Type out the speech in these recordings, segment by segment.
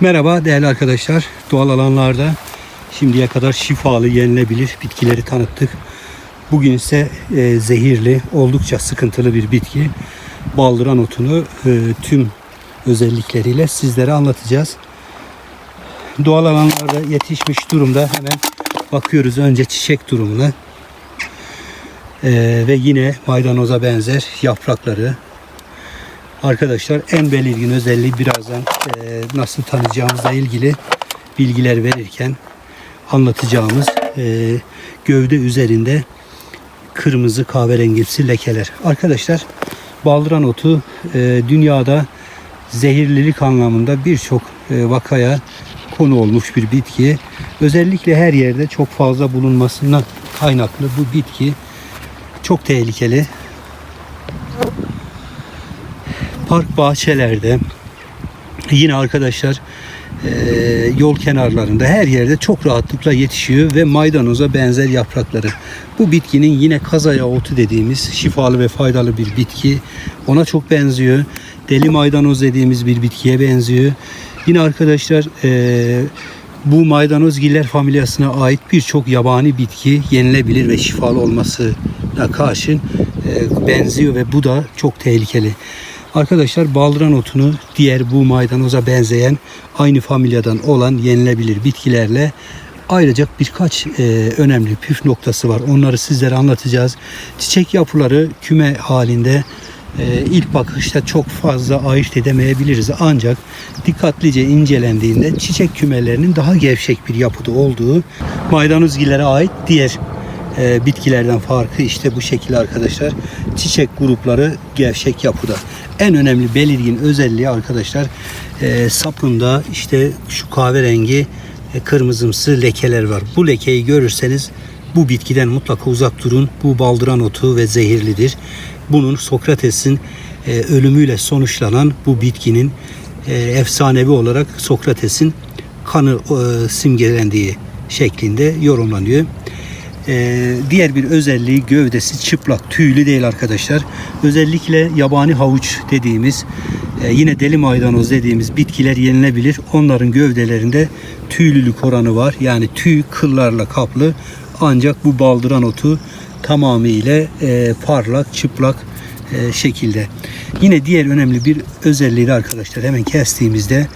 Merhaba değerli arkadaşlar. Doğal alanlarda şimdiye kadar şifalı yenilebilir bitkileri tanıttık. Bugün ise e, zehirli, oldukça sıkıntılı bir bitki. Baldıran otunu e, tüm özellikleriyle sizlere anlatacağız. Doğal alanlarda yetişmiş durumda hemen bakıyoruz önce çiçek durumuna. E, ve yine maydanoza benzer yaprakları, Arkadaşlar en belirgin özelliği birazdan e, nasıl tanıyacağımızla ilgili bilgiler verirken anlatacağımız e, gövde üzerinde kırmızı kahverengimsi lekeler. Arkadaşlar baldıran otu e, dünyada zehirlilik anlamında birçok e, vakaya konu olmuş bir bitki. Özellikle her yerde çok fazla bulunmasından kaynaklı bu bitki çok tehlikeli park bahçelerde yine arkadaşlar yol kenarlarında her yerde çok rahatlıkla yetişiyor ve maydanoza benzer yaprakları. Bu bitkinin yine kazaya otu dediğimiz şifalı ve faydalı bir bitki. Ona çok benziyor. Deli maydanoz dediğimiz bir bitkiye benziyor. Yine arkadaşlar bu maydanozgiller familyasına ait birçok yabani bitki yenilebilir ve şifalı olmasına karşın benziyor ve bu da çok tehlikeli. Arkadaşlar baldıran otunu diğer bu maydanoza benzeyen aynı familyadan olan yenilebilir bitkilerle ayrıca birkaç e, önemli püf noktası var. Onları sizlere anlatacağız. Çiçek yapıları küme halinde e, ilk bakışta çok fazla ayırt edemeyebiliriz. Ancak dikkatlice incelendiğinde çiçek kümelerinin daha gevşek bir yapıda olduğu maydanozgillere ait diğer e, bitkilerden farkı işte bu şekilde arkadaşlar. Çiçek grupları gevşek yapıda. En önemli belirgin özelliği arkadaşlar e, sapında işte şu kahverengi e, kırmızımsı lekeler var. Bu lekeyi görürseniz bu bitkiden mutlaka uzak durun. Bu baldıran otu ve zehirlidir. Bunun Sokrates'in e, ölümüyle sonuçlanan bu bitkinin e, efsanevi olarak Sokrates'in kanı e, simgelendiği şeklinde yorumlanıyor. Ee, diğer bir özelliği gövdesi çıplak, tüylü değil arkadaşlar. Özellikle yabani havuç dediğimiz, e, yine deli maydanoz dediğimiz bitkiler yenilebilir. Onların gövdelerinde tüylülük oranı var. Yani tüy kıllarla kaplı. Ancak bu baldıran otu tamamıyla e, parlak, çıplak e, şekilde. Yine diğer önemli bir özelliği de arkadaşlar hemen kestiğimizde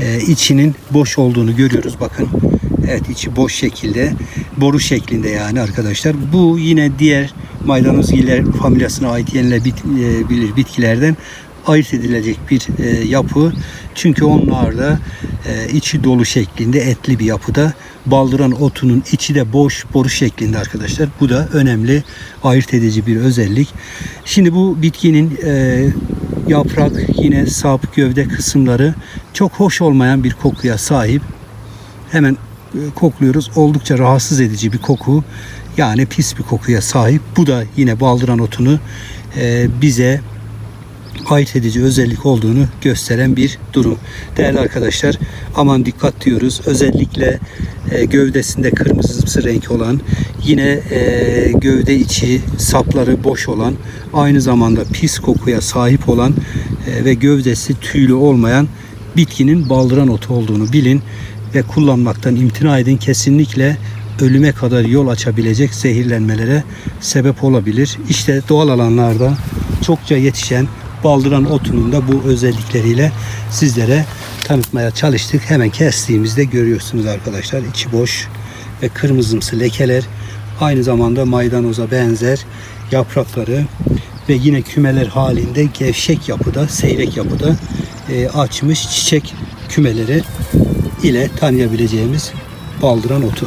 e, içinin boş olduğunu görüyoruz. Bakın Evet içi boş şekilde boru şeklinde yani arkadaşlar. Bu yine diğer maydanozgiller familyasına ait yenilebilir bitkilerden ayırt edilecek bir e, yapı. Çünkü onlar da e, içi dolu şeklinde etli bir yapıda. Baldıran otunun içi de boş boru şeklinde arkadaşlar. Bu da önemli ayırt edici bir özellik. Şimdi bu bitkinin e, yaprak yine sap gövde kısımları çok hoş olmayan bir kokuya sahip. Hemen kokluyoruz. Oldukça rahatsız edici bir koku. Yani pis bir kokuya sahip. Bu da yine baldıran otunu e, bize ayırt edici özellik olduğunu gösteren bir durum. Değerli arkadaşlar aman dikkat diyoruz. Özellikle e, gövdesinde kırmızımsı renk olan yine e, gövde içi sapları boş olan aynı zamanda pis kokuya sahip olan e, ve gövdesi tüylü olmayan bitkinin baldıran otu olduğunu bilin ve kullanmaktan imtina edin. Kesinlikle ölüme kadar yol açabilecek zehirlenmelere sebep olabilir. İşte doğal alanlarda çokça yetişen baldıran otunun da bu özellikleriyle sizlere tanıtmaya çalıştık. Hemen kestiğimizde görüyorsunuz arkadaşlar içi boş ve kırmızımsı lekeler aynı zamanda maydanoza benzer yaprakları ve yine kümeler halinde gevşek yapıda, seyrek yapıda e, açmış çiçek kümeleri ile tanıyabileceğimiz baldıran otu.